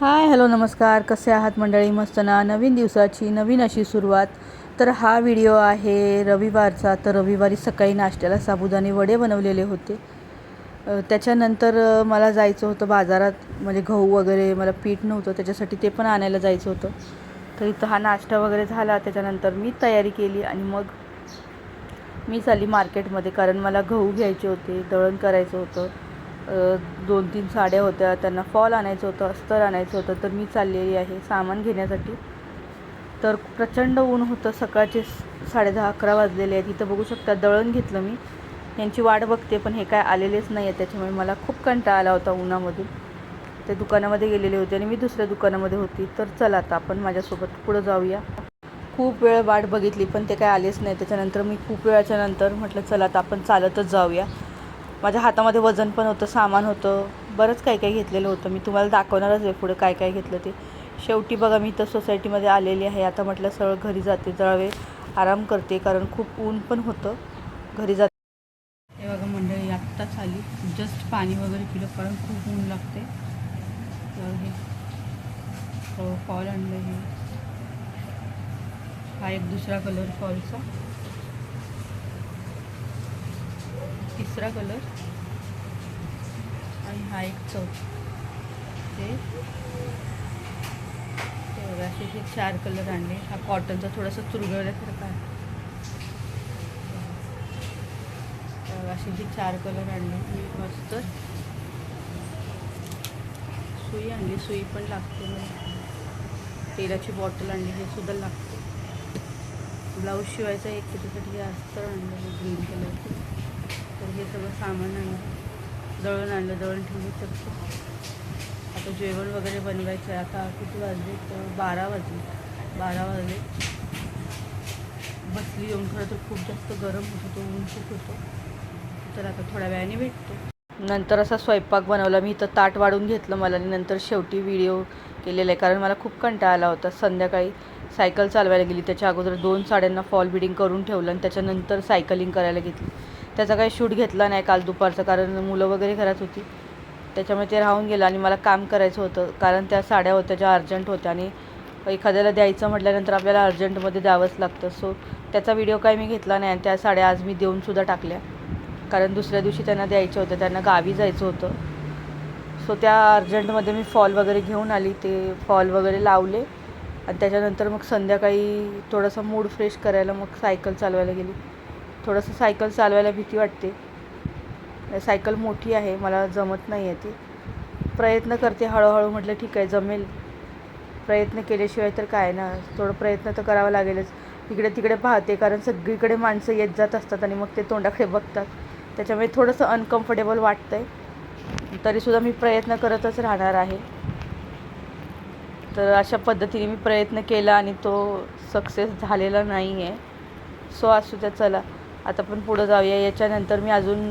Hi hello नमस्कार. कसे आहात मंडळी? मस्त ना? नवीन दिवसाची नवीन अशी सुरुवात. तर हा व्हिडिओ आहे रविवारचा. तर रविवारी सकाळी नाश्त्याला साबुदाणे वडे बनवलेले होते. त्याच्यानंतर मला जायचं होतं बाजारात. म्हणजे गहू वगैरे मला पीठ नव्हतं. त्याच्यासाठी ते पण आणायला जायचं होतं. तर इथं हा नाश्ता वगैरे झाला. त्याच्यानंतर मी तयारी केली आणि मग मी चालली मार्केटमध्ये. कारण मला गहू घ्यायचे होते दळण करायचं होतं. दोन तीन साड्या होत्या त्यांना फॉल आणायचं होतं अस्तर आणायचं होतं तर मी चाललेली आहे सामान घेण्यासाठी. तर प्रचंड ऊन होतं सकाळचे साडेदहा अकरा वाजलेले आहेत. इथं बघू शकता दळण घेतलं मी. यांची वाट बघते पण हे काय आलेलेच नाही आहे त्याच्यामुळे मला खूप कंटाळा आला होता उन्हामधून. ते दुकानामध्ये गेलेले होते आणि मी दुसऱ्या दुकानामध्ये होती. तर चला आता आपण माझ्यासोबत पुढं जाऊया. खूप वेळ वाट बघितली पण ते काय आलेच नाही. त्याच्यानंतर मी खूप वेळाच्या नंतर म्हटलं चला आता आपण चालतच जाऊया. माझ्या हातामध्ये वजन पण होतं सामान होतं. बरंच काही काही घेतलेलं होतं. मी तुम्हाला दाखवणारच आहे पुढे काय काय घेतलं ते. शेवटी बघा मी तर सोसायटीमध्ये आलेली आहे. आता म्हटलं सरळ घरी जाते जळवे आराम करते कारण खूप ऊन पण होतं. घरी जाते हे बघा मंडळी आत्ताच आली. जस्ट पाणी वगैरे पिलं कारण खूप ऊन लागते. तर हे फॉल आणलं हे. हा एक दुसरा कलर फॉलचा तिसरा कलर. आणि हा एक चौथा. ते. ते असे हे चार कलर आणले. हा कॉटनचा थोडासा चुरगळल्यासारखा आहे. असे हे चार कलर आणले. मी मस्त. सुई आणली. सुई पण लागते मला. तेलाची बॉटल आणली. हे सुद्धा लागते. ब्लाऊज शिवायचा एक त्याच्यासाठी जास्त आणलं ग्रीन कलरचं तर हे सगळं सामान आणलं दळण आणलं दळण ठेवली तर आता जेवण वगैरे बनवायचं आहे. आता किती वाजले तर बारा वाजले. बारा वाजले. बसली येऊन. खरं तर खूप जास्त गरम होत होतं ऊन खूप होतं. तर आता थोड्या वेळाने भेटतो. नंतर असा स्वयंपाक बनवला. मी इथं ताट वाढून घेतलं मला आणि नंतर शेवटी व्हिडिओ केलेला आहे. कारण मला खूप कंटाळा आला होता. संध्याकाळी सायकल चालवायला गेली. त्याच्या अगोदर दोन साड्यांना फॉल बिडिंग करून ठेवलं आणि त्याच्यानंतर सायकलिंग करायला घेतली. त्याचा काही शूट घेतला नाही काल दुपारचा कारण मुलं वगैरे घरात होती. त्याच्यामुळे ते राहून गेलं आणि मला काम करायचं होतं. कारण त्या साड्या होत्या ज्या अर्जंट होत्या आणि एखाद्याला द्यायचं म्हटल्यानंतर आपल्याला अर्जंटमध्ये द्यावंच लागतं. सो त्याचा व्हिडिओ काही मी घेतला नाही आणि त्या साड्या आज मी देऊनसुद्धा टाकल्या. कारण दुसऱ्या दिवशी त्यांना द्यायच्या होत्या त्यांना गावी जायचं होतं. सो त्या अर्जंटमध्ये मी फॉल वगैरे घेऊन आली. ते फॉल वगैरे लावले. आणि त्याच्यानंतर मग संध्याकाळी थोडासा मूड फ्रेश करायला मग सायकल चालवायला गेली. थोडंसं सायकल चालवायला भीती वाटते. सायकल मोठी आहे मला जमत नाही आहे ती. प्रयत्न करते हळूहळू म्हटलं ठीक आहे जमेल. प्रयत्न केल्याशिवाय तर काय ना थोडं प्रयत्न तर करावा लागेलच. इकडे तिकडे पाहते कारण सगळीकडे माणसं येत जात असतात आणि मग ते तोंडाकडे बघतात. त्याच्यामुळे थोडंसं अनकम्फर्टेबल वाटतं आहे तरीसुद्धा मी प्रयत्न करतच राहणार आहे. तर अशा पद्धतीने मी प्रयत्न केला आणि तो सक्सेस झालेला नाही आहे सो असू द्या चला. आता पण पुढं जाऊया. याच्यानंतर मी अजून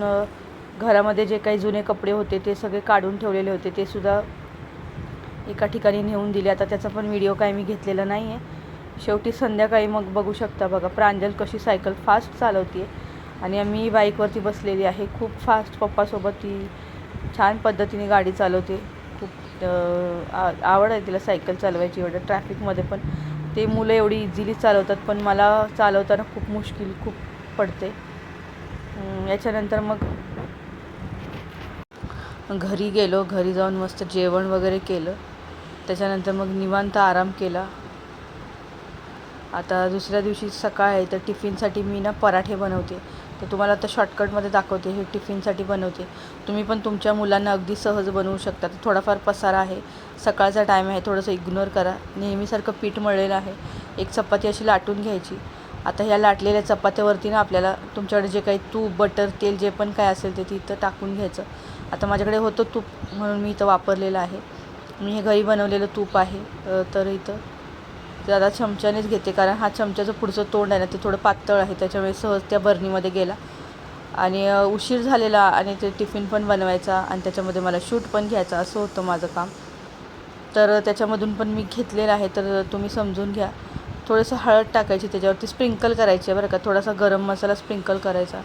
घरामध्ये जे काही जुने कपडे होते ते सगळे काढून ठेवलेले होते. ते सुद्धा एका ठिकाणी नेऊन दिले. आता त्याचा पण व्हिडिओ काय मी घेतलेला नाही आहे शेवटी संध्याकाळी मग बघू शकता बघा. प्रांजल कशी सायकल फास्ट चालवते आणि मी बाईकवरती बसलेली आहे. खूप फास्ट पप्पासोबत ती छान पद्धतीने गाडी चालवते. आ- आवड आहे तिला सायकल चालवायची एवढं ट्रॅफिकमध्ये पण. ते मुलं एवढी इझिली चालवतात पण मला चालवताना खूप मुश्किल खूप पडते. याच्यानंतर मग घरी गेलो घरी जाऊन मस्त जेवण वगैरे केलं. त्याच्यानंतर मग निवांत आराम केला. आता दुसऱ्या दिवशी सकाळ आहे तर टिफिनसाठी मी ना पराठे बनवते. तर तुम्हाला आता शॉर्टकटमध्ये दाखवते हे टिफिनसाठी बनवते. तुम्ही पण तुमच्या मुलांना अगदी सहज बनवू शकता. तर थोडाफार पसारा आहे. सकाळचा टाईम आहे. थोडंसं इग्नोर करा. नेहमीसारखं पीठ मळलेलं आहे. एक चपाती अशी लाटून घ्यायची. आता ह्या लाटलेल्या चपात्यावरती ना आपल्याला तुमच्याकडे जे काही तूप बटर तेल जे पण काय असेल ते तिथं टाकून घ्यायचं. आता माझ्याकडे होतं तूप म्हणून मी इथं वापरलेलं आहे. मी हे घरी बनवलेलं तूप आहे. तर इथं ते आता चमच्यानेच घेते कारण हा चमच्याचं पुढचं तोंड आहे ना ते थोडं पातळ आहे त्याच्यामुळे सहज त्या बर्नीमध्ये गेला. आणि उशीर झालेला आणि ते टिफिन पण बनवायचा आणि त्याच्यामध्ये मला शूट पण घ्यायचा असं होतं माझं काम. तर त्याच्यामधून पण मी घेतलेलं आहे तर तुम्ही समजून घ्या. थोडंसं हळद टाकायची त्याच्यावरती स्प्रिंकल करायची आहे बरं का थोडासा गरम मसाला स्प्रिंकल करायचा.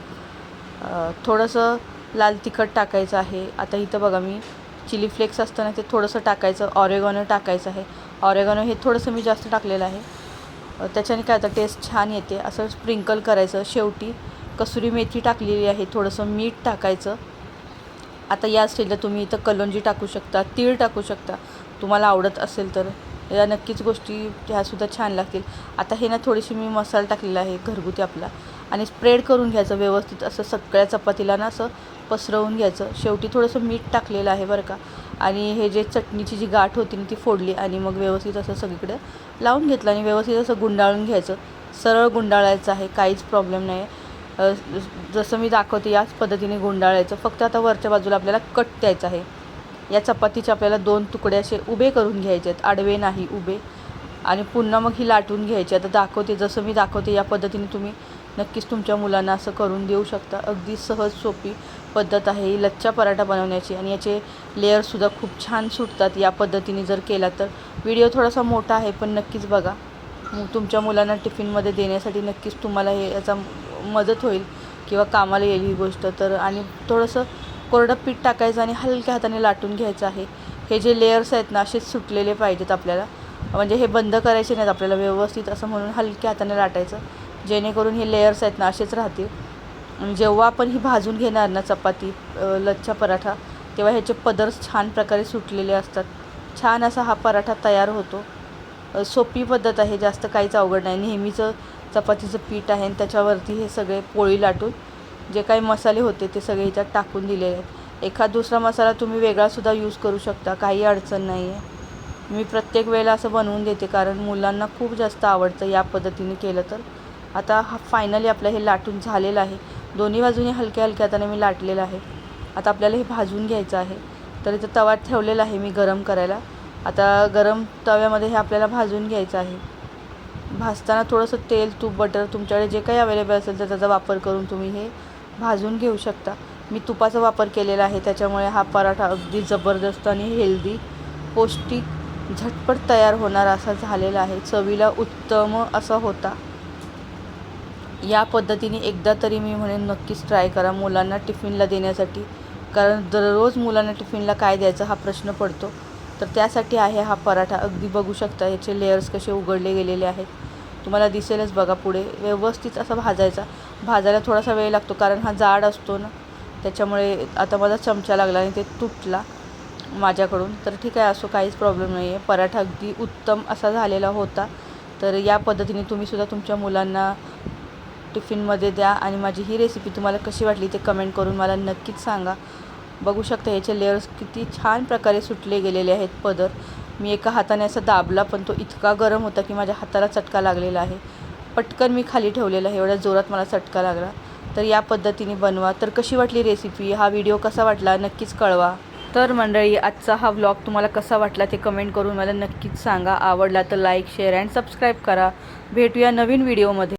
थोडंसं लाल तिखट टाकायचं आहे. आता इथं बघा मी चिली फ्लेक्स असताना ते थोडंसं टाकायचं ऑरेगॉनो टाकायचं आहे. ऑरेगॉनो हे थोडंसं मी जास्त टाकलेलं आहे. त्याच्याने काय होतं टेस्ट छान येते. असं स्प्रिंकल करायचं. शेवटी कसुरी मेथी टाकलेली आहे. थोडंसं मीठ टाकायचं. आता या स्टेजला तुम्ही इथं कलोंजी टाकू शकता तीळ टाकू शकता. तुम्हाला आवडत असेल तर. या नक्कीच गोष्टी ह्यासुद्धा छान लागतील. आता हे ना थोडीशी मी मसाला टाकलेला आहे घरगुती आपला. आणि स्प्रेड करून घ्यायचं व्यवस्थित असं सगळ्या चपातीला ना असं पसरवून घ्यायचं. शेवटी थोडंसं मीठ टाकलेलं आहे बरं का. आणि हे जे चटणीची जी गाठ होती ना ती फोडली आणि मग व्यवस्थित असं सगळीकडे लावून घेतलं आणि व्यवस्थित असं गुंडाळून घ्यायचं. सरळ गुंडाळायचं आहे काहीच प्रॉब्लेम नाही आहे जसं मी दाखवते याच पद्धतीने गुंडाळायचं. फक्त आता वरच्या बाजूला आपल्याला कट द्यायचं आहे. या चपातीचे आपल्याला दोन तुकडे असे उभे करून घ्यायचे आहेत. आडवे नाही उभे. आणि पुन्हा मग ही लाटून घ्यायची. आता दाखवते जसं मी दाखवते या पद्धतीने तुम्ही नक्कीच तुमच्या मुलांना असं करून देऊ शकता. अगदी सहज सोपी पद्धत आहे ही लच्चा पराठा बनवण्याची आणि याचे लेअरसुद्धा खूप छान सुटतात या पद्धतीने जर केला तर. व्हिडिओ थोडासा मोठा आहे पण नक्कीच बघा. मग तुमच्या मुलांना टिफिनमध्ये देण्यासाठी नक्कीच तुम्हाला हे याचा मदत होईल किंवा कामाला येईल ही गोष्ट तर. आणि थोडंसं कोरडं पीठ टाकायचं आणि हलक्या हाताने लाटून घ्यायचं आहे. हे जे लेयर्स आहेत ना असेच सुटलेले पाहिजेत आपल्याला. म्हणजे हे बंद करायचे नाहीत आपल्याला व्यवस्थित असं म्हणून हलक्या हाताने लाटायचं. जेणेकरून हे लेयर्स आहेत ना असेच राहतील. जेव्हा आपण ही भाजून घेणार ना चपाती लच्छा पराठा तेव्हा ह्याचे पदर्स छान प्रकारे सुटलेले असतात. छान असा हा पराठा तयार होतो. सोपी पद्धत आहे जास्त काहीच अवघड नाही. नेहमीचं चपातीचं पीठ आहे आणि त्याच्यावरती हे सगळे पोळी लाटून जे काही मसाले होते ते सगळे ह्याच्यात टाकून दिलेले आहेत. एखाद दुसरा मसाला तुम्ही वेगळासुद्धा यूज करू शकता काही अडचण नाही आहे. मी प्रत्येक वेळेला असं बनवून देते कारण मुलांना खूप जास्त आवडतं या पद्धतीने केलं तर. आता हा फायनली आपलं हे लाटून झालेलं आहे. दोन्ही बाजूने हलक्या हलक्या हाताने मी लाटलेलं आहे. आता आपल्याला हे भाजून घ्यायचं आहे. तर इथं तवा ठेवलेला आहे मी गरम करायला. आता गरम तव्यामध्ये हे आपल्याला भाजून घ्यायचं आहे. भाजताना थोडंसं तेल तूप बटर तुमच्याकडे जे काही अवेलेबल असेल तर त्याचा वापर करून तुम्ही हे भाजून घेऊ शकता. मी तुपाचा वापर केलेला आहे. त्याच्यामुळे हा पराठा अगदी जबरदस्त आणि हेल्दी पौष्टिक झटपट तयार होणार असा झालेला आहे. चवीला उत्तम असा होता. या पद्धतीने एकदा तरी मी म्हणेन नक्कीच ट्राय करा मुलांना टिफिनला देण्यासाठी. कारण दररोज मुलांना टिफिनला काय द्यायचा हा प्रश्न पडतो. तर त्यासाठी आहे हा पराठा. अगदी बघू शकता याचे लेयर्स कसे उघडले गेलेले आहेत. तुम्हाला दिसेलच बघा पुढे. व्यवस्थित असा भाजायचा. भाजायला थोडासा वेळ लागतो कारण हा जाड असतो ना. त्याच्यामुळे आता माझा चमचा लागला आणि ते तुटला माझ्याकडून. तर ठीक आहे असो काहीच प्रॉब्लेम नाही आहे पराठा अगदी उत्तम असा झालेला होता. तर या पद्धतीने तुम्हीसुद्धा तुमच्या मुलांना टिफिनमध्ये द्या आणि माझी ही रेसिपी तुम्हाला कशी वाटली ते कमेंट करून मला नक्कीच सांगा. बघू शकता याचे लेअर्स किती छान प्रकारे सुटले गेलेले आहेत पदर. मी एका हाताने असा दाबला पण तो इतका गरम होता की माझ्या हाताला चटका लागलेला आहे. पटकन मी खाली ठेवलेला आहे एवढ्या जोरात मला चटका लागला. तर या पद्धतीने बनवा. तर कशी वाटली रेसिपी हा व्हिडिओ कसा वाटला? नक्कीच कळवा. तर मंडळी आजचा हा व्लॉग तुम्हाला कसा वाटला ते कमेंट करून मला नक्कीच सांगा. आवडला तर लाईक शेअर अँड सबस्क्राईब करा. भेटूया नवीन व्हिडिओमध्ये